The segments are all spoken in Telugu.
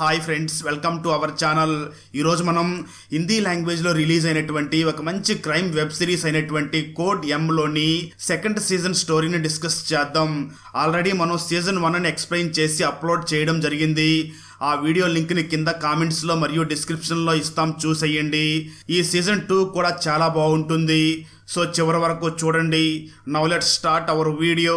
Hi friends welcome to our channel ఈరోజు మనం హిందీ లాంగ్వేజ్లో రిలీజ్ అయినటువంటి ఒక మంచి క్రైమ్ వెబ్ సిరీస్ అయినటువంటి కోడ్ ఎంలోని సెకండ్ సీజన్ స్టోరీని డిస్కస్ చేద్దాం. ఆల్రెడీ మనం సీజన్ వన్ అని ఎక్స్ప్లెయిన్ చేసి అప్లోడ్ చేయడం జరిగింది. ఆ వీడియో లింక్ని కింద కామెంట్స్లో మరియు డిస్క్రిప్షన్లో ఇస్తాం చూసేయండి. ఈ సీజన్ టూ కూడా చాలా బాగుంటుంది. సో చివరి వరకు చూడండి. Now let start our video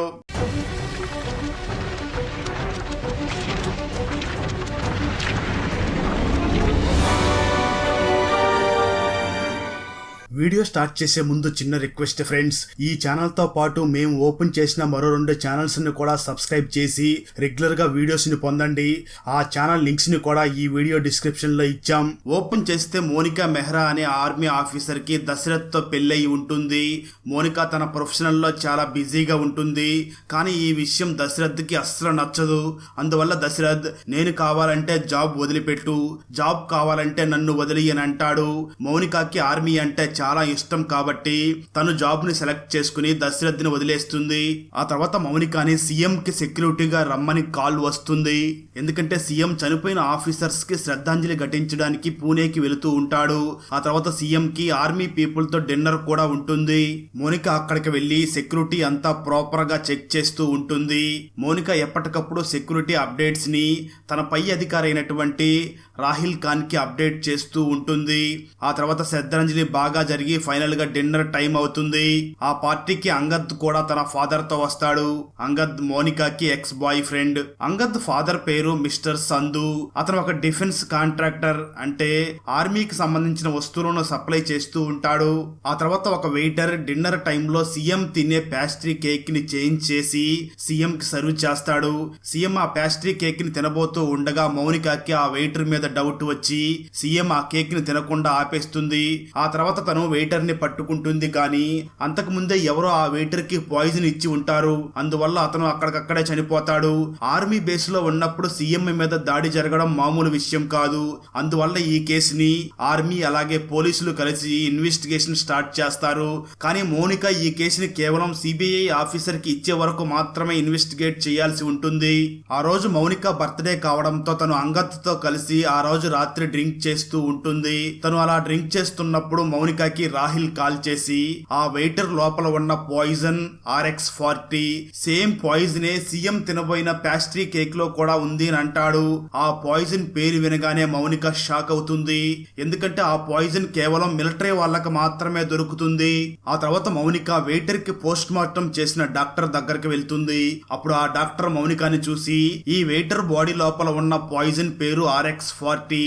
video start చేసే ముందు చిన్న రిక్వెస్ట్ ఫ్రెండ్స్ ఈ ఛానల్తో పాటు మేము ఓపెన్ చేసిన మరో రెండు ఛానల్స్ని కూడా సబ్స్క్రైబ్ చేసి రెగ్యులర్గా వీడియోస్ని పొందండి. ఆ ఛానల్ లింక్స్ని కూడా ఈ వీడియో డిస్క్రిప్షన్లో ఇచ్చాం. ఓపెన్ చేస్తే మోనికా మెహ్రా అనే ఆర్మీ ఆఫీసర్కి దశరథ్తో పెళ్ళయి ఉంటుంది. మోనికా తన ప్రొఫెషనల్లో చాలా బిజీగా ఉంటుంది. కానీ ఈ విషయం దశరథ్కి అస్సలు నచ్చదు. అందువల్ల దశరథ్ నేను కావాలంటే జాబ్ వదిలిపెట్టు. జాబ్ కావాలంటే నన్ను వదిలి అని అంటాడు. మౌనికాకి ఆర్మీ అంటే చాలా ఇష్టం కాబట్టి తను జాబ్ని సెలెక్ట్ చేసుకుని దశరథ్ని వదిలేస్తుంది. ఆ తర్వాత మౌనికాని సీఎం కి సెక్యూరిటీగా రమ్మని కాల్ వస్తుంది. ఎందుకంటే సీఎం చనిపోయిన ఆఫీసర్స్కి శ్రద్ధాంజలి ఘటించడానికి పూణేకి వెళుతూ ఉంటాడు. ఆ తర్వాత సీఎం కి ఆర్మీ పీపుల్తో డిన్నర్ కూడా ఉంటుంది. మోనిక అక్కడికి వెళ్ళి సెక్యూరిటీ అంతా ప్రాపర్గా చెక్ చేస్తూ ఉంటుంది. మోనిక ఎప్పటికప్పుడు సెక్యూరిటీ అప్డేట్స్ని తన పై అధికారి అయినటువంటి రాహిల్ ఖాన్కి అప్డేట్ చేస్తూ ఉంటుంది. ఆ తర్వాత శ్రద్ధాంజలి బాగా జరిగి ఫైనల్గా డిన్నర్ టైం అవుతుంది. ఆ పార్టీకి అంగద్ కూడా తన ఫాదర్తో వస్తాడు. అంగద్ మోనికాకి ex boyfriend Angad father పేరు మిస్టర్ సంధు అతను ఒక డిఫెన్స్ కాంట్రాక్టర్ అంటే ఆర్మీకి సంబంధించిన వస్తువులను సప్లై చేస్తూ ఉంటాడు. ఆ తర్వాత ఒక వెయిటర్ డిన్నర్ టైంలో సీఎం తినే ప్యాస్ట్రీ కేక్ని చేంజ్ చేసి సీఎం కి సర్వ్ చేస్తాడు. సీఎం ఆ ప్యాస్ట్రీ కేక్ని తినబోతూ ఉండగా మౌనికాకి ఆ వెయిటర్ మీద డౌట్ వచ్చి సీఎం ఆ కేక్ని తినకుండా ఆపేస్తుంది. ఆ తర్వాత తను వెయిటర్ని పట్టుకుంటుంది కానీ అంతకుముందే ఎవరో ఆ వెయిటర్కి పాయిజన్ ఇచ్చి ఉంటారు. అందువల్ల అతను అక్కడికక్కడే చనిపోతాడు. ఆర్మీ బేస్లో ఉన్నప్పుడు సీఎం మీద దాడి జరగడం మామూలు విషయం కాదు. అందువల్ల ఈ కేసుని ఆర్మీ అలాగే పోలీసులు కలిసి ఇన్వెస్టిగేషన్ స్టార్ట్ చేస్తారు. కానీ మోనిక ఈ కేసుని కేవలం సిబిఐ ఆఫీసర్కి ఇచ్చే వరకు మాత్రమే ఇన్వెస్టిగేట్ చేయాల్సి ఉంటుంది. ఆ రోజు మౌనిక బర్త్డే కావడంతో తను అంగత్తో కలిసి ఆ రోజు రాత్రి డ్రింక్ చేస్తూ ఉంటుంది. తను అలా డ్రింక్ చేస్తున్నప్పుడు మౌనిక మౌనికకి రాహిల్ కాల్ చేసి ఆ వెయిటర్ లోపల ఉన్న పాయిజన్ ఆర్ఎక్స్ ఫార్టీ సేమ్ పాయిజనే సీఎం తినబోయిన ప్యాస్ట్రీ కేక్లో కూడా ఉంది అని అంటాడు. ఆ పాయిజన్ పేరు వినగానే మౌనిక షాక్ అవుతుంది. ఎందుకంటే ఆ పాయిజన్ కేవలం మిలిటరీ వాళ్ళకి మాత్రమే దొరుకుతుంది. ఆ తర్వాత మౌనిక వెయిటర్కి పోస్ట్ మార్టం చేసిన డాక్టర్ దగ్గరికి వెళ్తుంది. అప్పుడు ఆ డాక్టర్ మౌనికాని చూసి ఈ వెయిటర్ బాడీ లోపల ఉన్న పాయిజన్ పేరు ఆర్ఎక్స్ ఫార్టీ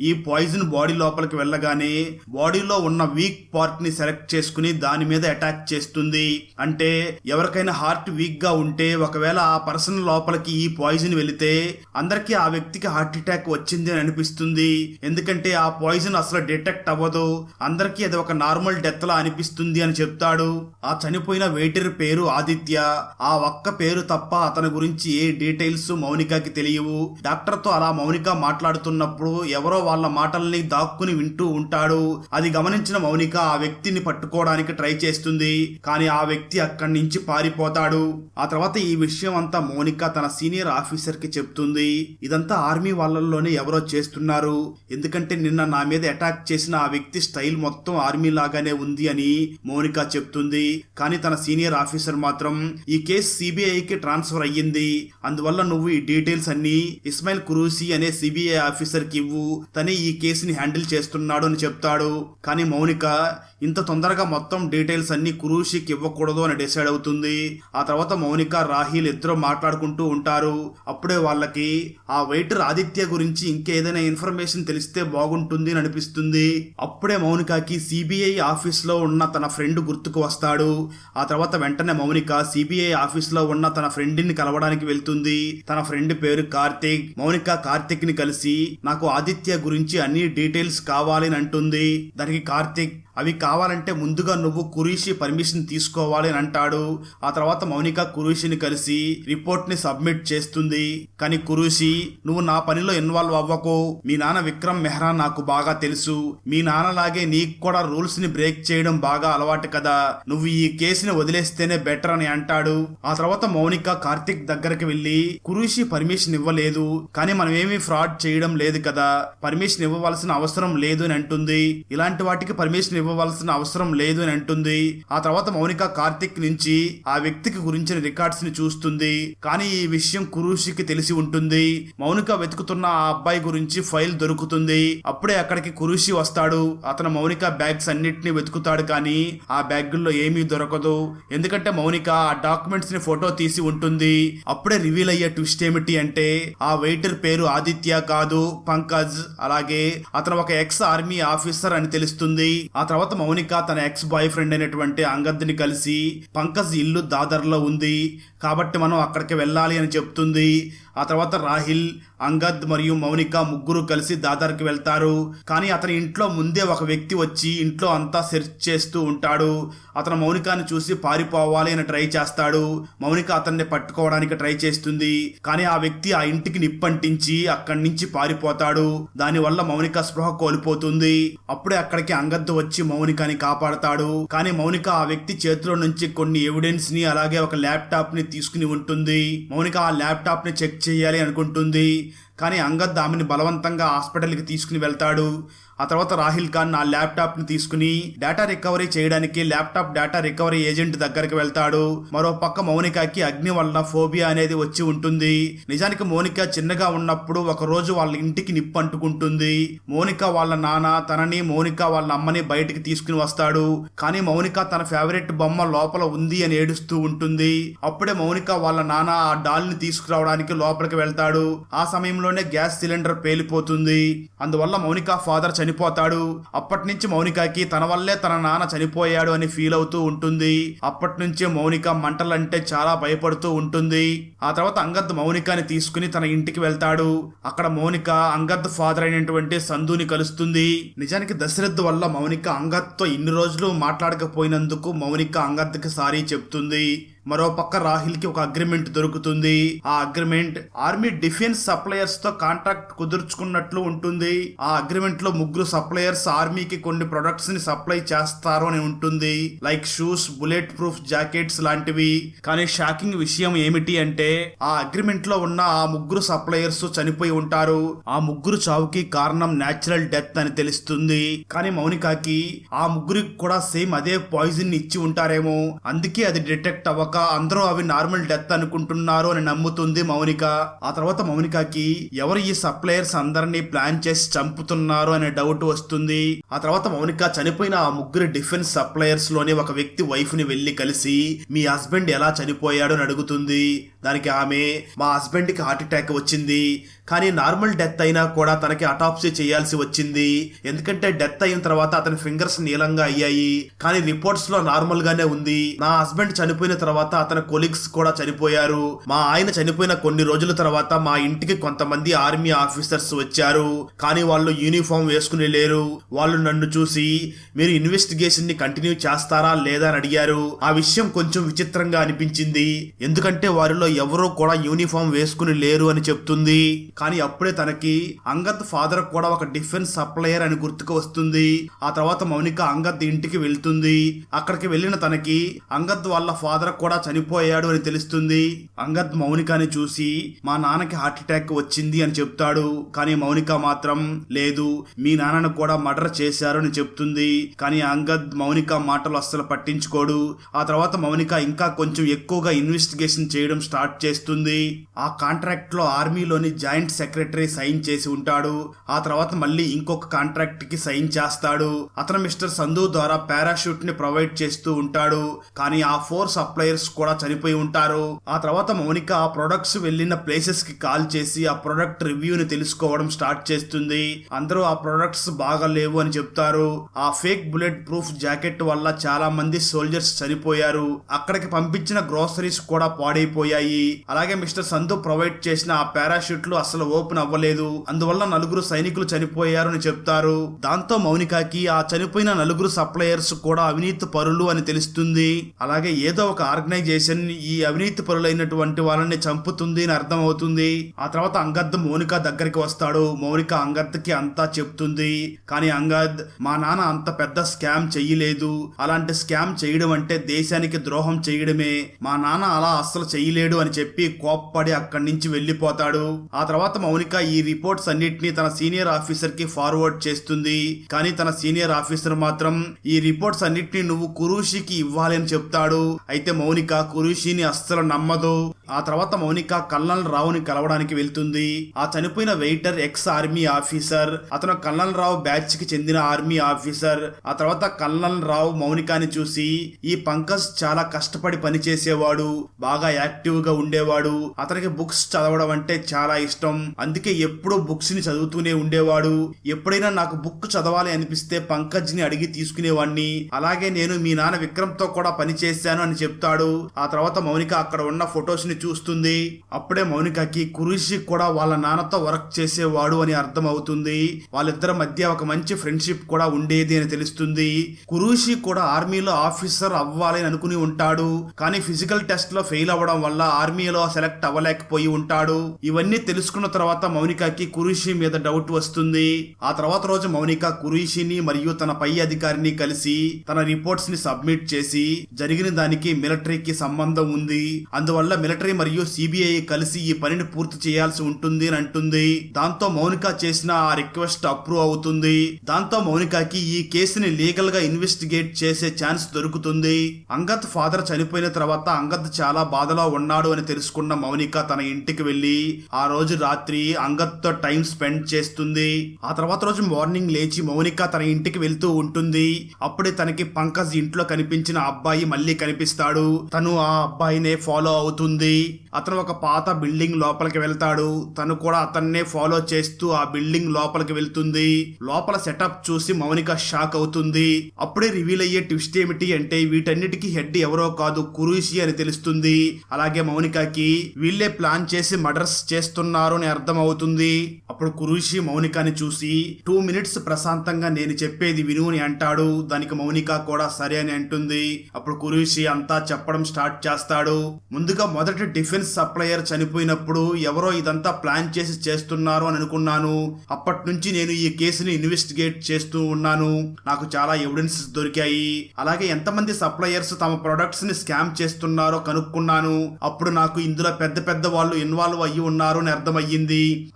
ఈ పాయిజన్ బాడీ లోపలికి వెళ్ళగానే బాడీలో ఉన్న వీక్ పార్ట్ని సెలెక్ట్ చేసుకుని దాని మీద అటాక్ చేస్తుంది. అంటే ఎవరికైనా హార్ట్ వీక్గా ఉంటే ఒకవేళ ఆ పర్సన్ లోపలికి ఈ పాయిజన్ వెళితే అందరికీ ఆ వ్యక్తికి హార్ట్ అటాక్ వచ్చింది అని అనిపిస్తుంది. ఎందుకంటే ఆ పాయిజన్ అసలు డిటెక్ట్ అవ్వదు. అందరికీ అది ఒక నార్మల్ డెత్ లా అనిపిస్తుంది అని చెప్తాడు. ఆ చనిపోయిన వెయిటర్ పేరు ఆదిత్య. ఆ ఒక్క పేరు తప్ప అతని గురించి ఏ డీటెయిల్స్ మౌనికకి తెలియవు. డాక్టర్తో అలా మౌనిక మాట్లాడుతున్నప్పుడు ఎవరో వాళ్ళ మాటల్ని దాక్కుని వింటూ ఉంటాడు. అది గమనించిన మౌనిక ఆ వ్యక్తిని పట్టుకోవడానికి ట్రై చేస్తుంది. కానీ ఆ వ్యక్తి అక్కడి నుంచి పారిపోతాడు. ఆ తర్వాత ఈ విషయం అంతా మౌనిక తన సీనియర్ ఆఫీసర్కి చెప్తుంది. ఇదంతా ఆర్మీ వాళ్ళల్లోనే ఎవరో చేస్తున్నారు. ఎందుకంటే నిన్న నా మీద అటాక్ చేసిన ఆ వ్యక్తి స్టైల్ మొత్తం ఆర్మీ లాగానే ఉంది అని మౌనిక చెప్తుంది. కానీ తన సీనియర్ ఆఫీసర్ మాత్రం ఈ కేసు సిబిఐకి ట్రాన్స్ఫర్ అయ్యింది. అందువల్ల నువ్వు ఈ డీటెయిల్స్ అన్ని ఇస్మాయిల్ కురూసి అనే సిబిఐ ఆఫీసర్కి ఇవ్వు. తనే ఈ కేసుని హ్యాండిల్ చేస్తున్నాడు అని చెప్తాడు. కానీ మౌనిక ఇంత తొందరగా మొత్తం డీటెయిల్స్ అన్ని కురూషికి ఇవ్వకూడదు అని డిసైడ్ అవుతుంది. ఆ తర్వాత మౌనిక రాహిల్ ఇద్దరు మాట్లాడుకుంటూ ఉంటారు. అప్పుడే వాళ్ళకి ఆ వెయిటర్ ఆదిత్య గురించి ఇంకేదైనా ఇన్ఫర్మేషన్ తెలిస్తే బాగుంటుంది అని అనిపిస్తుంది. అప్పుడే మౌనికకి సిబిఐ ఆఫీస్లో ఉన్న తన ఫ్రెండ్ గుర్తుకు వస్తాడు. ఆ తర్వాత వెంటనే మౌనిక సిబిఐ ఆఫీస్లో ఉన్న తన ఫ్రెండ్ని కలవడానికి వెళ్తుంది. తన ఫ్రెండ్ పేరు కార్తీక్. మౌనిక కార్తీక్ని కలిసి నాకు ఆదిత్య గురించి అన్ని డీటెయిల్స్ కావాలని అంటుంది. దానికి కార్తీక్ అవి కావాలంటే ముందుగా నువ్వు కురీషి పర్మిషన్ తీసుకోవాలి అని అంటాడు. ఆ తర్వాత మౌనిక కురూషిని కలిసి రిపోర్ట్ని సబ్మిట్ చేస్తుంది. కానీ కురూషి నువ్వు నా పనిలో ఇన్వాల్వ్ అవ్వకు. మీ నాన్న విక్రమ్ మెహ్రా నాకు బాగా తెలుసు. మీ నాన్నలాగే నీకు కూడా రూల్స్ని బ్రేక్ చేయడం బాగా అలవాటు కదా. నువ్వు ఈ కేసుని వదిలేస్తేనే బెటర్ అని అంటాడు. ఆ తర్వాత మౌనిక కార్తిక్ దగ్గరికి వెళ్ళి కురూషి పర్మిషన్ ఇవ్వలేదు. కానీ మనం ఏమీ ఫ్రాడ్ చేయడం లేదు కదా. పర్మిషన్ ఇవ్వవలసిన అవసరం లేదు అని అంటుంది. ఇలాంటి వాటికి పర్మిషన్ ఇవ్వవలసిన అవసరం లేదు అని అంటుంది. ఆ తర్వాత మౌనిక కార్తిక్ నుంచి ఆ వ్యక్తికి గురించిన రికార్డ్స్ని చూస్తుంది. కానీ ఈ విషయం కురూషికి తెలిసి ఉంటుంది. మౌనిక వెతుకుతున్న ఆ అబ్బాయి గురించి ఫైల్ దొరుకుతుంది. అప్పుడే అక్కడికి కురూషి వస్తాడు. అతను మౌనిక బ్యాగ్స్ అన్నిటిని వెతుకుతాడు కానీ ఆ బ్యాగుల్లో ఏమీ దొరకదు. ఎందుకంటే మౌనిక ఆ డాక్యుమెంట్స్ని ఫోటో తీసి ఉంటుంది. అప్పుడే రివీల్ అయ్యే ట్విస్ట్ ఏమిటి అంటే ఆ వెయిటర్ పేరు ఆదిత్య కాదు పంకజ్ అలాగే అతను ఒక ఎక్స్ ఆర్మీ ఆఫీసర్ అని తెలుస్తుంది. ఆ తర్వాత మౌనిక తన ఎక్స్ బాయ్ ఫ్రెండ్ అయినటువంటి అంగద్ని కలిసి పంకజ్ ఇల్లు దాదర్లో ఉంది. కాబట్టి మనం అక్కడికి వెళ్ళాలి అని చెప్తుంది. ఆ తర్వాత రాహిల్ అంగద్ మరియు మౌనిక ముగ్గురు కలిసి దాదర్కి వెళ్తారు. కానీ అతని ఇంట్లో ముందే ఒక వ్యక్తి వచ్చి ఇంట్లో అంతా సెర్చ్ చేస్తూ ఉంటాడు. అతను మౌనికాని చూసి పారిపోవాలి అని ట్రై చేస్తాడు. మౌనిక అతన్ని పట్టుకోవడానికి ట్రై చేస్తుంది. కానీ ఆ వ్యక్తి ఆ ఇంటికి నిప్పంటించి అక్కడి నుంచి పారిపోతాడు. దానివల్ల మౌనిక స్పృహ కోల్పోతుంది. అప్పుడే అక్కడికి అంగద్ వచ్చి మౌనికని కాపాడతాడు. కానీ మౌనిక ఆ వ్యక్తి చేతిలో నుంచి కొన్ని ఎవిడెన్స్ని అలాగే ఒక ల్యాప్టాప్ని తీసుకుని ఉంటుంది. మౌనిక ఆ ల్యాప్టాప్ని చెక్ చేయాలి అనుకుంటుంది. కానీ అంగద్ ఆమెని బలవంతంగా హాస్పిటల్కి తీసుకుని వెళ్తాడు. ఆ తర్వాత రాహిల్ ఖాన్ ఆ ల్యాప్టాప్ని తీసుకుని డేటా రికవరీ చేయడానికి ల్యాప్టాప్ డేటా రికవరీ ఏజెంట్ దగ్గరికి వెళ్తాడు. మరో పక్క మౌనికకి అగ్ని వల్ల ఫోబియా అనేది వచ్చి ఉంటుంది. నిజానికి మౌనిక చిన్నగా ఉన్నప్పుడు ఒక రోజు వాళ్ళ ఇంటికి నిప్పు అంటుకుంటుంది. మౌనిక వాళ్ళ నాన్న తనని మౌనిక వాళ్ళ అమ్మని బయటికి తీసుకుని వస్తాడు. కానీ మౌనిక తన ఫేవరెట్ బొమ్మ లోపల ఉంది అని ఏడుస్తూ ఉంటుంది. అప్పుడే మౌనిక వాళ్ళ నాన్న ఆ డాల్ని తీసుకురావడానికి లోపలికి వెళ్తాడు. ఆ సమయంలో సమయంలోనే గ్యాస్ సిలిండర్ పేలిపోతుంది. అందువల్ల మౌనిక ఫాదర్ చనిపోతాడు. అప్పటి నుంచి మౌనికకి తన వల్లే తన నాన్న చనిపోయాడు అని ఫీల్ అవుతూ ఉంటుంది. అప్పటి నుంచే మౌనిక మంటలంటే చాలా భయపడుతూ ఉంటుంది. ఆ తర్వాత అంగద్ మౌనికని తీసుకుని తన ఇంటికి వెళ్తాడు. అక్కడ మౌనిక అంగద్ ఫాదర్ అయినటువంటి సంధుని కలుస్తుంది. నిజానికి దశరథ్ వల్ల మౌనిక అంగద్తో ఇన్ని రోజులు మాట్లాడకపోయినందుకు మౌనిక అంగద్కి సారీ చెప్తుంది. మరో పక్క రాహిల్కి ఒక అగ్రిమెంట్ దొరుకుతుంది. ఆ అగ్రిమెంట్ ఆర్మీ డిఫెన్స్ సప్లయర్స్తో కాంట్రాక్ట్ కుదుర్చుకున్నట్లు ఉంటుంది. ఆ అగ్రిమెంట్లో ముగ్గురు సప్లయర్స్ ఆర్మీకి కొన్ని ప్రొడక్ట్స్ని సప్లై చేస్తారు అని ఉంటుంది. Like shoes bullet proof jackets లాంటివి. కానీ షాకింగ్ విషయం ఏమిటి అంటే ఆ అగ్రిమెంట్లో ఉన్న ఆ ముగ్గురు సప్లయర్స్ చనిపోయి ఉంటారు. ఆ ముగ్గురు చావుకి కారణం నేచురల్ డెత్ అని తెలుస్తుంది. కానీ మౌనికాకి ఆ ముగ్గురికి కూడా సేమ్ అదే పాయిజన్ ఇచ్చి ఉంటారేమో. అందుకే అది డిటెక్ట్ అవ్వక అందరూ అవి నార్మల్ డెత్ అనుకుంటున్నారు అని నమ్ముతుంది మౌనిక. ఆ తర్వాత మౌనికకి ఎవరు ఈ సప్లయర్స్ అందరినీ ప్లాన్ చేసి చంపుతున్నారు అనే డౌట్ వస్తుంది. ఆ తర్వాత మౌనిక చనిపోయిన ఆ ముగ్గురు డిఫెన్స్ సప్లయర్స్లోని ఒక వ్యక్తి వైఫ్ని వెళ్ళి కలిసి మీ హస్బెండ్ ఎలా చనిపోయాడు? అని అడుగుతుంది. దానికి ఆమె మా హస్బెండ్కి హార్ట్ అటాక్ వచ్చింది. కానీ నార్మల్ డెత్ అయినా కూడా తనకి అటాప్సీ చేయాల్సి వచ్చింది. ఎందుకంటే డెత్ అయిన తర్వాత అతని ఫింగర్స్ నీలంగా అయ్యాయి. కానీ రిపోర్ట్స్లో నార్మల్ గానే ఉంది. నా హస్బెండ్ చనిపోయిన తర్వాత అతని కొలీగ్స్ కూడా చనిపోయారు. మా ఆయన చనిపోయిన కొన్ని రోజుల తర్వాత మా ఇంటికి కొంతమంది ఆర్మీ ఆఫీసర్స్ వచ్చారు. కానీ వాళ్ళు యూనిఫామ్ వేసుకుని లేరు. వాళ్ళు నన్ను చూసి మీరు ఇన్వెస్టిగేషన్ని కంటిన్యూ చేస్తారా లేదా? అని అడిగారు. ఆ విషయం కొంచెం విచిత్రంగా అనిపించింది. ఎందుకంటే వారిలో ఎవరూ కూడా యూనిఫామ్ వేసుకుని లేరు అని చెప్తుంది. కానీ అప్పుడే తనకి అంగద్ ఫాదర్ కూడా ఒక డిఫెన్స్ సప్లయర్ అని గుర్తుకు వస్తుంది. ఆ తర్వాత మౌనిక అంగద్ ఇంటికి వెళ్తుంది. అక్కడికి వెళ్ళిన తనకి అంగద్ వాళ్ళ ఫాదర్ కూడా చనిపోయాడు అని తెలుస్తుంది. అంగద్ మౌనికని చూసి మా నాన్నకి హార్ట్ అటాక్ వచ్చింది అని చెప్తాడు. కానీ మౌనిక మాత్రం లేదు మీ నాన్నను కూడా మర్డర్ చేశారు అని చెప్తుంది. కానీ అంగద్ మౌనిక మాటలు అస్సలు పట్టించుకోడు. ఆ తర్వాత మౌనిక ఇంకా కొంచెం ఎక్కువగా ఇన్వెస్టిగేషన్ చేయడం స్టార్ట్ చేస్తుంది. ఆ కాంట్రాక్ట్లో ఆర్మీలోని జాయింట్ సెక్రటరీ సైన్ చేసి ఉంటాడు. ఆ తర్వాత మళ్ళీ ఇంకొక కాంట్రాక్ట్కి సైన్ చేస్తాడు. అతను మిస్టర్ సంధు ద్వారా పారాషూట్ని ప్రొవైడ్ చేస్తూ ఉంటాడు. కానీ ఆ ఫోర్ సప్లయర్స్ సప్లయర్స్ కూడా చనిపోయి ఉంటారు. ఆ తర్వాత మౌనిక ఆ ప్రొడక్ట్స్ వెళ్ళిన ప్లేసెస్కి కాల్ చేసి ఆ ప్రొడక్ట్ రివ్యూని తెలుసుకోవడం స్టార్ట్ చేస్తుంది. అందరూ ఆ ప్రొడక్ట్స్ బాగా లేవు అని చెప్తారు. ఆ ఫేక్ బుల్లెట్ ప్రూఫ్ జాకెట్ వల్ల చాలా మంది సోల్జర్స్ చనిపోయారు. అక్కడికి పంపించిన గ్రోసరీస్ కూడా పాడైపోయాయి. అలాగే మిస్టర్ సంధు ప్రొవైడ్ చేసిన ఆ పారాషూట్లు అసలు ఓపెన్ అవ్వలేదు. అందువల్ల నలుగురు సైనికులు చనిపోయారు అని చెప్తారు. దాంతో మౌనికాకి ఆ చనిపోయిన నలుగురు సప్లయర్స్ కూడా అవినీతి పరులు అని తెలుస్తుంది. అలాగే ఏదో ఒక ఆర్గనైజేషన్ ఈ అవినీతి పరులైనటువంటి వాళ్ళని చంపుతుంది అని అర్థం అవుతుంది ఆ తర్వాత అంగద్ మౌనిక దగ్గరికి వస్తాడు. మౌనిక అంగద్కి అంతా చెప్తుంది. కానీ అంగద్ మా నాన్న అంత పెద్ద స్కామ్ చెయ్యలేదు. అలాంటి స్కామ్ చేయడం అంటే దేశానికి ద్రోహం చేయడమే. మా నాన్న అలా అస్సలు చేయలేడు అని చెప్పి కోప్పడి అక్కడి నుంచి వెళ్ళిపోతాడు. ఆ తర్వాత తర్వాత మౌనిక ఈ రిపోర్ట్స్ అన్నిటినీ తన సీనియర్ ఆఫీసర్కి ఫార్వర్డ్ చేస్తుంది. కానీ తన సీనియర్ ఆఫీసర్ మాత్రం ఈ రిపోర్ట్స్ అన్నిటినీ నువ్వు కురూషికి ఇవ్వాలి అని చెప్తాడు. అయితే మౌనిక కురూషిని అస్సలు నమ్మదు. ఆ తర్వాత మౌనిక కల్నల్ రావుని కలవడానికి వెళ్తుంది. ఆ చనిపోయిన వెయిటర్ ఎక్స్ ఆర్మీ ఆఫీసర్ అతను కల్నల్ రావు బ్యాచ్కి చెందిన ఆర్మీ ఆఫీసర్ ఆ తర్వాత కల్నల్ రావు మౌనికాని చూసి ఈ పంకజ్ చాలా కష్టపడి పనిచేసేవాడు బాగా యాక్టివ్గా ఉండేవాడు. అతనికి బుక్స్ చదవడం అంటే చాలా ఇష్టం. అందుకే ఎప్పుడూ బుక్స్ని చదువుతూనే ఉండేవాడు. ఎప్పుడైనా నాకు బుక్ చదవాలి అనిపిస్తే పంకజ్ని అడిగి తీసుకునేవాడిని అలాగే నేను మీ నాన్న విక్రమ్తో కూడా పని చేశాను అని చెప్తాడు. ఆ తర్వాత మౌనిక అక్కడ ఉన్న ఫొటోస్ని చూస్తుంది. అప్పుడే మౌనికకి కురుషి కూడా వాళ్ళ నాన్నతో వర్క్ చేసేవాడు అని అర్థం అవుతుంది వాళ్ళిద్దరి మధ్య ఒక మంచి ఫ్రెండ్షిప్ కూడా ఉండేది అని తెలుస్తుంది. కురూషి కూడా ఆర్మీలో ఆఫీసర్ అవ్వాలి అని అనుకుని ఉంటాడు. కానీ ఫిజికల్ టెస్ట్లో ఫెయిల్ అవ్వడం వల్ల ఆర్మీలో సెలెక్ట్ అవ్వలేకపోయి ఉంటాడు. ఇవన్నీ తెలుసుకు తెలుసుకున్న తర్వాత మౌనికకి కురీషి మీద డౌట్ వస్తుంది. ఆ తర్వాత రోజు మౌనిక కురీషిని మరియు తన పై అధికారిని కలిసి తన రిపోర్ట్స్ని సబ్మిట్ చేసి జరిగిన దానికి మిలిటరీకి సంబంధం ఉంది. అందువల్ల మిలిటరీ మరియు సిబిఐ కలిసి ఈ పనిని పూర్తి చేయాల్సి ఉంటుంది అని అంటుంది. దాంతో మౌనిక చేసిన ఆ రిక్వెస్ట్ అప్రూవ్ అవుతుంది. దాంతో మౌనికకి ఈ కేసుని లీగల్గా ఇన్వెస్టిగేట్ చేసే ఛాన్స్ దొరుకుతుంది. అంగత్ ఫాదర్ చనిపోయిన తర్వాత అంగత్ చాలా బాధలో ఉన్నాడు అని తెలుసుకున్న మౌనిక తన ఇంటికి వెళ్ళి ఆ రోజు రాత్రి అంగత్తో టైం స్పెండ్ చేస్తుంది. ఆ తర్వాత రోజు మార్నింగ్ లేచి మౌనిక తన ఇంటికి వెళ్తూ ఉంటుంది. అప్పుడే తనకి పంకజ్ ఇంట్లో కనిపించిన అబ్బాయి మళ్ళీ కనిపిస్తాడు. తను ఆ అబ్బాయినే ఫాలో అవుతుంది. అతను ఒక పాత బిల్డింగ్ లోపలికి వెళ్తాడు. తను కూడా అతన్నే ఫాలో చేస్తూ ఆ బిల్డింగ్ లోపలికి వెళ్తుంది. లోపల సెటప్ చూసి మౌనిక షాక్ అవుతుంది. అప్పుడే రివీల్ అయ్యే ట్విస్ట్ ఏమిటి అంటే వీటన్నిటికీ హెడ్ ఎవరో కాదు కురూషి అని తెలుస్తుంది. అలాగే మౌనికకి వీళ్ళే ప్లాన్ చేసి మర్డర్స్ చేస్తున్నారు. అని అర్థమవుతుంది. అప్పుడు కురూషి మౌనికాని చూసి టూ మినిట్స్ ప్రశాంతంగా నేను చెప్పేది విను అని అంటాడు. దానికి మౌనిక కూడా సరే అని అంటుంది. అప్పుడు కురూషి అంతా చెప్పడం స్టార్ట్ చేస్తాడు. ముందుగా మొదటి డిఫెన్స్ సప్లయర్ చనిపోయినప్పుడు ఎవరో ఇదంతా ప్లాన్ చేసి చేస్తున్నారు అని అనుకున్నాను. అప్పటి నుంచి నేను ఈ కేసుని ఇన్వెస్టిగేట్ చేస్తూ ఉన్నాను. నాకు చాలా ఎవిడెన్సెస్ దొరికాయి. అలాగే ఎంతమంది సప్లయర్స్ తమ ప్రొడక్ట్స్ని స్కామ్ చేస్తున్నారో కనుక్కున్నాను. అప్పుడు నాకు ఇందులో పెద్ద పెద్ద వాళ్ళు ఇన్వాల్వ్ అయ్యి ఉన్నారు అని అర్థమయ్యింది.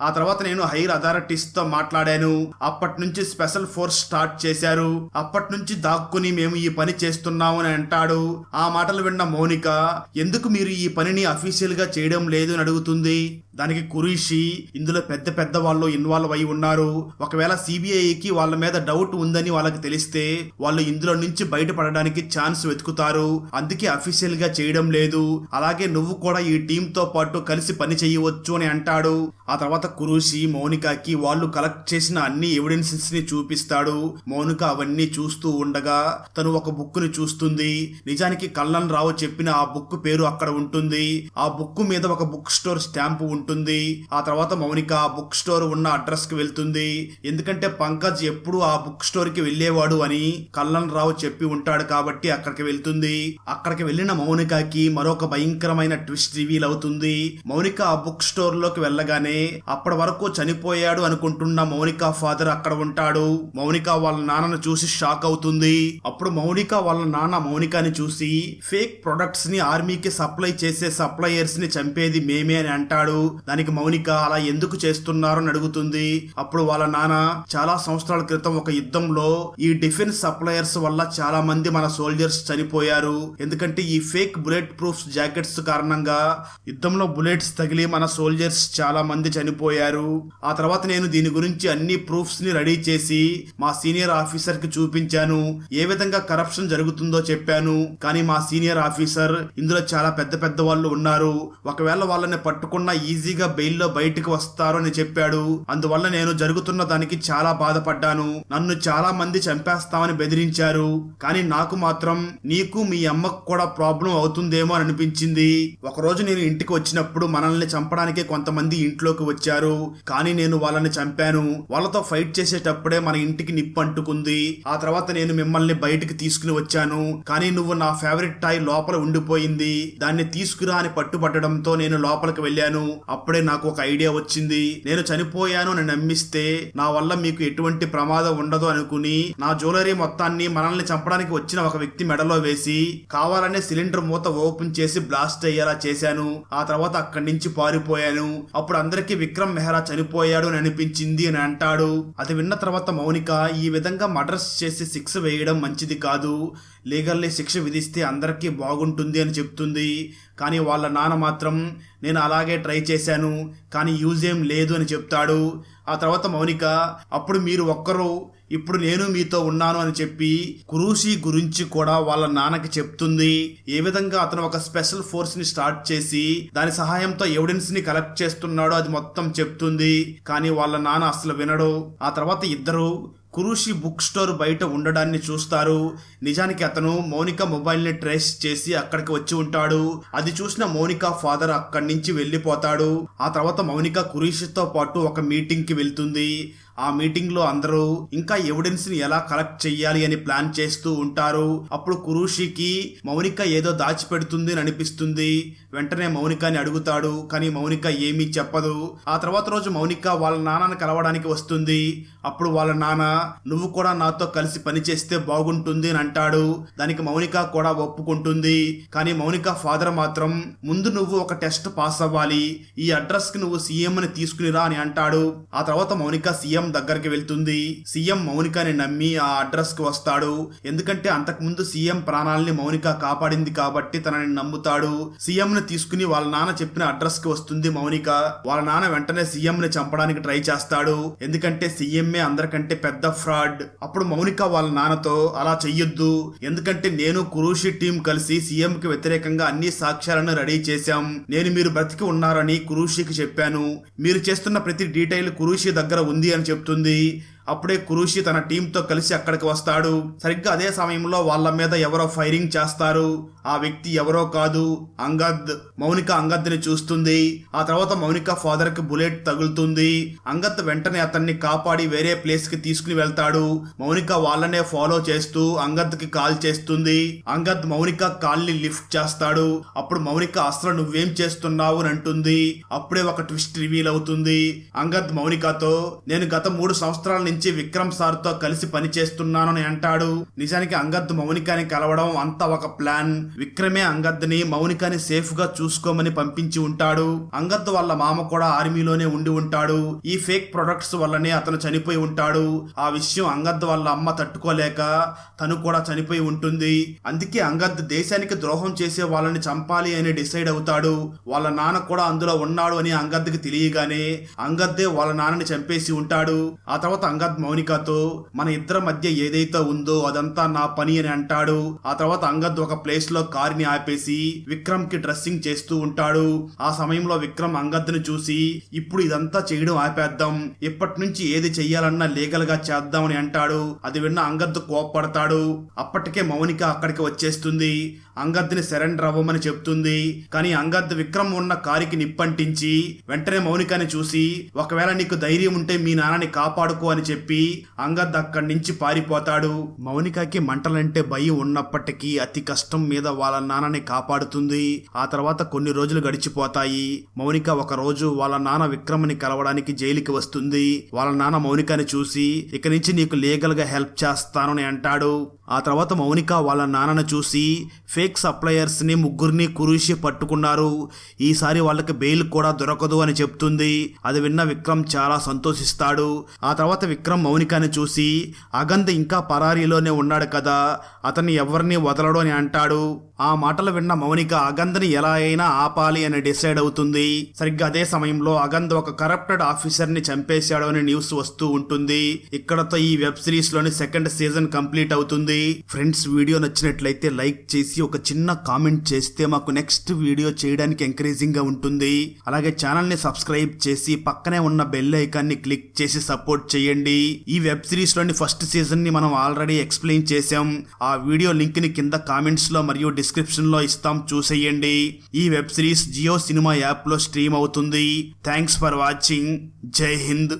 ఆ తర్వాత నేను హైర్ అథారిటీస్తో మాట్లాడాను. అప్పటి నుంచి స్పెషల్ ఫోర్స్ స్టార్ట్ చేశారు. అప్పటి నుంచి దాక్కుని మేము ఈ పని చేస్తున్నాము అని అంటాడు. ఆ మాటలు విన్న మౌనిక ఎందుకు మీరు ఈ పనిని అఫీషియల్గా చేయడం లేదు అని అడుగుతుంది. దానికి కురీషి ఇందులో పెద్ద పెద్ద వాళ్ళు ఇన్వాల్వ్ అయి ఉన్నారు. ఒకవేళ సిబిఐకి వాళ్ళ మీద డౌట్ ఉందని వాళ్ళకి తెలిస్తే వాళ్ళు ఇందులో నుంచి బయటపడడానికి ఛాన్స్ వెతుకుతారు. అందుకే అఫీషియల్గా చేయడం లేదు. అలాగే నువ్వు కూడా ఈ టీమ్తో పాటు కలిసి పని చేయవచ్చు అని అంటాడు. ఆ తర్వాత కురూషి మౌనికకి వాళ్ళు కలెక్ట్ చేసిన అన్ని ఎవిడెన్సెస్ని చూపిస్తాడు. మౌనిక అవన్నీ చూస్తూ ఉండగా తను ఒక బుక్ని చూస్తుంది. నిజానికి కల్లన్ రావు చెప్పిన ఆ బుక్ పేరు అక్కడ ఉంటుంది. ఆ బుక్ మీద ఒక బుక్ స్టోర్ స్టాంప్ ఉంటుంది. ఆ తర్వాత మౌనిక ఆ బుక్ స్టోర్ ఉన్న అడ్రస్కి వెళ్తుంది. ఎందుకంటే పంకజ్ ఎప్పుడు ఆ బుక్ స్టోర్కి వెళ్ళేవాడు అని కల్లన్ రావు చెప్పి ఉంటాడు కాబట్టి అక్కడికి వెళ్తుంది. అక్కడికి వెళ్ళిన మౌనికకి మరొక భయంకరమైన ట్విస్ట్ రివీల్ అవుతుంది. మౌనిక ఆ బుక్ స్టోర్లోకి వెళ్ళగానే అప్పటి వరకు చనిపోయాడు అనుకుంటున్న మౌనిక ఫాదర్ అక్కడ ఉంటాడు. మౌనిక వాళ్ళ నాన్నను చూసి షాక్ అవుతుంది. అప్పుడు మౌనిక వాళ్ళ నాన్న మౌనికని చూసి ఫేక్ ప్రొడక్ట్స్ని ఆర్మీకి సప్లై చేసే సప్లయర్స్ని చంపేది మేమే అని అంటాడు. దానికి మౌనిక అలా ఎందుకు చేస్తున్నారు అని అడుగుతుంది. అప్పుడు వాళ్ళ నాన్న చాలా సంవత్సరాల క్రితం ఒక యుద్ధంలో ఈ డిఫెన్స్ సప్లయర్స్ వల్ల చాలా మంది మన సోల్జర్స్ చనిపోయారు. ఎందుకంటే ఈ ఫేక్ బుల్లెట్ ప్రూఫ్ జాకెట్స్ కారణంగా యుద్ధంలో బుల్లెట్స్ తగిలి మన సోల్జర్స్ చాలా మంది చనిపోయారు. ఆ తర్వాత నేను దీని గురించి అన్ని ప్రూఫ్స్ని రెడీ చేసి మా సీనియర్ ఆఫీసర్కి చూపించాను. ఏ విధంగా కరప్షన్ జరుగుతుందో చెప్పాను. కానీ మా సీనియర్ ఆఫీసర్ ఇందులో చాలా పెద్ద పెద్ద వాళ్ళు ఉన్నారు. ఒకవేళ వాళ్ళని పట్టుకున్నా ఈజీగా బెయిల్లో బయటకు వస్తారు అని చెప్పాడు. అందువల్ల నేను జరుగుతున్న దానికి చాలా బాధపడ్డాను. నన్ను చాలా మంది చంపేస్తామని బెదిరించారు. కానీ నాకు మాత్రం నీకు మీ అమ్మకు కూడా ప్రాబ్లం అవుతుందేమో అని అనిపించింది. ఒకరోజు నేను ఇంటికి వచ్చినప్పుడు మనల్ని చంపడానికి కొంతమంది ఇంట్లోకి వచ్చారు. కానీ నేను వాళ్ళని చంపాను. వాళ్ళతో ఫైట్ చేసేటప్పుడే మన ఇంటికి నిప్పు అంటుకుంది. ఆ తర్వాత నేను మిమ్మల్ని బయటికి తీసుకుని వచ్చాను. కానీ నువ్వు నా ఫేవరెట్ టాయ్ లోపల ఉండిపోయింది. దాన్ని తీసుకురా అని పట్టుబట్టడంతో నేను లోపలికి వెళ్ళాను. అప్పుడే నాకు ఒక ఐడియా వచ్చింది. నేను చనిపోయాను అని నమ్మిస్తే నా వల్ల మీకు ఎటువంటి ప్రమాదం ఉండదు అనుకుని నా జ్యువెలరీ మొత్తాన్ని మనల్ని చంపడానికి వచ్చిన ఒక వ్యక్తి మెడలో వేసి కావాలనే సిలిండర్ మూత ఓపెన్ చేసి బ్లాస్ట్ అయ్యేలా చేశాను. ఆ తర్వాత అక్కడి నుంచి పారిపోయాను. అప్పుడు అప్పుడు అందరికీ విక్రమ్ మెహ్రా చనిపోయాడు అని అనిపించింది అని అంటాడు. అది విన్న తర్వాత మౌనిక ఈ విధంగా మర్డర్స్ చేసి శిక్ష వేయడం మంచిది కాదు. లీగల్లీ శిక్ష విధిస్తే అందరికీ బాగుంటుంది అని చెప్తుంది. కానీ వాళ్ళ నాన్న మాత్రం నేను అలాగే ట్రై చేశాను కానీ యూజ్ ఏం లేదు అని చెప్తాడు. ఆ తర్వాత మౌనిక అప్పుడు మీరు ఒక్కరు ఇప్పుడు నేను మీతో ఉన్నాను అని చెప్పి కురూషి గురించి కూడా వాళ్ళ నాన్నకి చెప్తుంది. ఏ విధంగా అతను ఒక స్పెషల్ ఫోర్స్ని స్టార్ట్ చేసి దాని సహాయంతో ఎవిడెన్స్ని కలెక్ట్ చేస్తున్నాడో అది మొత్తం చెప్తుంది. కానీ వాళ్ళ నాన్న అసలు వినడు. ఆ తర్వాత ఇద్దరు కురుషి బుక్ స్టోర్ బయట ఉండడాన్ని చూస్తారు. నిజానికి అతను మౌనిక మొబైల్ని ట్రేస్ చేసి అక్కడికి వచ్చి ఉంటాడు. అది చూసిన మౌనిక ఫాదర్ అక్కడి నుంచి వెళ్ళిపోతాడు. ఆ తర్వాత మౌనిక కురీషితో పాటు ఒక మీటింగ్కి వెళ్తుంది. ఆ మీటింగ్లో అందరూ ఇంకా ఎవిడెన్స్ని ఎలా కలెక్ట్ చెయ్యాలి అని ప్లాన్ చేస్తూ ఉంటారు. అప్పుడు కురూషికి మౌనిక ఏదో దాచిపెడుతుంది అని అనిపిస్తుంది. వెంటనే మౌనికని అడుగుతాడు. కానీ మౌనిక ఏమీ చెప్పదు. ఆ తర్వాత రోజు మౌనిక వాళ్ళ నాన్నని కలవడానికి వస్తుంది. అప్పుడు వాళ్ళ నాన్న నువ్వు కూడా నాతో కలిసి పని చేస్తే బాగుంటుంది అని అంటాడు. దానికి మౌనిక కూడా ఒప్పుకుంటుంది. కానీ మౌనిక ఫాదర్ మాత్రం ముందు నువ్వు ఒక టెస్ట్ పాస్ అవ్వాలి. ఈ అడ్రస్కి నువ్వు సీఎంని తీసుకునిరా అని అంటాడు. ఆ తర్వాత మౌనిక సీఎం దగ్గరికి వెళ్తుంది. సీఎం మౌనికని నమ్మి ఆ అడ్రస్కి వస్తాడు. ఎందుకంటే అంతకుముందు సీఎం ప్రాణాలని మౌనిక కాపాడింది కాబట్టి తనని నమ్ముతాడు. సీఎం ని తీసుకుని వాళ్ళ నాన్న చెప్పిన అడ్రస్కి వస్తుంది మౌనిక. వాళ్ళ నాన్న వెంటనే సీఎం ని చంపడానికి ట్రై చేస్తాడు. ఎందుకంటే సీఎంఏ అందరికంటే పెద్ద ఫ్రాడ్. అప్పుడు మౌనిక వాళ్ళ నాన్నతో అలా చెయ్యొద్దు. ఎందుకంటే నేను కురూషి టీం కలిసి సీఎం కి వ్యతిరేకంగా అన్ని సాక్ష్యాలను రెడీ చేశాం. నేను మీరు బ్రతికి ఉన్నారని కురూషికి చెప్పాను. మీరు చేస్తున్న ప్రతి డీటెయిల్ కురూషి దగ్గర ఉంది అని చెప్తుంది. అప్పుడే కురుషి తన టీంతో కలిసి అక్కడికి వస్తాడు. సరిగ్గా అదే సమయంలో వాళ్ళ మీద ఎవరో ఫైరింగ్ చేస్తారు. ఆ వ్యక్తి ఎవరో కాదు అంగద్ మౌనిక అంగద్ని చూస్తుంది. ఆ తర్వాత మౌనిక ఫాదర్కి బుల్లెట్ తగులుతుంది. అంగద్ వెంటనే అతన్ని కాపాడి వేరే ప్లేస్కి తీసుకుని వెళ్తాడు. మౌనిక వాళ్ళనే ఫాలో చేస్తూ అంగద్కి కాల్ చేస్తుంది. అంగద్ మౌనిక కాల్ని లిఫ్ట్ చేస్తాడు. అప్పుడు మౌనిక అసలు నువ్వేం చేస్తున్నావు? అని అంటుంది. అప్పుడే ఒక ట్విస్ట్ రివీల్ అవుతుంది. అంగద్ మౌనికతో నేను గత మూడు సంవత్సరాల నుంచి విక్రమ్ సార్తో కలిసి పని చేస్తున్నాను అని అంటాడు. నిజానికి అంగద్ మౌనికని కలవడం అంతా ఒక ప్లాన్. విక్రమే అంగద్ని మౌనికని సేఫ్గా చూసుకోమని పంపించి ఉంటాడు. అంగద్ వాళ్ళ మామ కూడా ఆర్మీలోనే ఉండి ఉంటాడు. ఈ ఫేక్ ప్రొడక్ట్స్ వల్లనే అతను చనిపోయి ఉంటాడు. ఆ విషయం అంగద్ వాళ్ళ అమ్మ తట్టుకోలేక తను కూడా చనిపోయి ఉంటుంది. అందుకే అంగద్ దేశానికి ద్రోహం చేసే వాళ్ళని చంపాలి అని డిసైడ్ అవుతాడు. వాళ్ళ నాన్న కూడా అందులో ఉన్నాడు అని అంగద్కి తెలియగానే అంగద్దే వాళ్ళ నాన్నని చంపేసి ఉంటాడు. ఆ తర్వాత అంగద్ మౌనికతో మన ఇద్దరి మధ్య ఏదైతే ఉందో అదంతా నా పని అని అంటాడు. ఆ తర్వాత అంగద్ ఒక ప్లేస్లో కారుని ఆపేసి విక్రమ్కి డ్రెస్సింగ్ చేస్తూ ఉంటాడు. ఆ సమయంలో విక్రమ్ అంగద్ చూసి ఇప్పుడు ఇదంతా చేయడం ఆపేద్దాం. ఇప్పటి నుంచి ఏది చెయ్యాలన్నా లీగల్గా చేద్దామని అంటాడు. అది విన్న అంగద్ కోప్పడతాడు. అప్పటికే మౌనిక అక్కడికి వచ్చేస్తుంది. అంగద్ని సరెండర్ అవ్వమని చెప్తుంది. కానీ అంగద్ విక్రమ్ ఉన్న కారికి నిప్పంటించి వెంటనే మౌనికని చూసి ఒకవేళ నీకు ధైర్యం ఉంటే మీ నాన్నని కాపాడుకో అని చెప్పి అంగద్ అక్కడి నుంచి పారిపోతాడు. మౌనికకి మంటలంటే భయం ఉన్నప్పటికీ అతి కష్టం మీద వాళ్ళ నాన్నని కాపాడుతుంది. ఆ తర్వాత కొన్ని రోజులు గడిచిపోతాయి. మౌనిక ఒక రోజు వాళ్ళ నాన్న విక్రమ్ని కలవడానికి జైలుకి వస్తుంది. వాళ్ళ నాన్న మౌనికని చూసి ఇక నుంచి నీకు లీగల్గా హెల్ప్ చేస్తానని అంటాడు. ఆ తర్వాత మౌనిక వాళ్ళ నాన్నను చూసి ఫేక్ సప్లయర్స్ని ముగ్గురిని కురుషి పట్టుకున్నారు. ఈసారి వాళ్ళకి బెయిల్ కూడా దొరకదు అని చెప్తుంది. అది విన్న విక్రమ్ చాలా సంతోషిస్తాడు. ఆ తర్వాత విక్రమ్ మౌనికని చూసి అగంత్ ఇంకా పరారీలోనే ఉన్నాడు కదా. అతన్ని ఎవరిని వదలడు అని అంటాడు. Now, ఆ మాటలు విన్న మౌనిక అగంధని ఎలా అయినా ఆపాలి అని డిసైడ్ అవుతుంది. సరిగ్గా అదే సమయంలో అగంధ్ ఒక కరప్టెడ్ ఆఫీసర్ని చంపేశాడు అని న్యూస్ వస్తూ ఉంటుంది. ఇక్కడతో ఈ వెబ్ సిరీస్లోని సెకండ్ సీజన్ కంప్లీట్ అవుతుంది. ఫ్రెండ్స్ వీడియో నచ్చినట్లయితే లైక్ చేసి ఒక చిన్న కామెంట్ చేస్తే మాకు నెక్స్ట్ వీడియో చేయడానికి ఎంకరేజింగ్గా ఉంటుంది. అలాగే ఛానల్ని సబ్స్క్రైబ్ చేసి పక్కనే ఉన్న బెల్ ఐకాన్ని క్లిక్ చేసి సపోర్ట్ చేయండి. ఈ వెబ్ సిరీస్లోని ఫస్ట్ సీజన్ని మనం ఆల్రెడీ ఎక్స్ప్లెయిన్ చేసాం ఆ వీడియో లింక్ని కింద కామెంట్స్లో మరియు డిస్ డిస్క్రిప్షన్లో ఇస్తాం చూసేయండి. ఈ వెబ్ సిరీస్ జియో సినిమా యాప్లో స్ట్రీమ్ అవుతుంది. థ్యాంక్స్ ఫర్ వాచింగ్ జై హింద్.